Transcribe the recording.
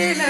Chile.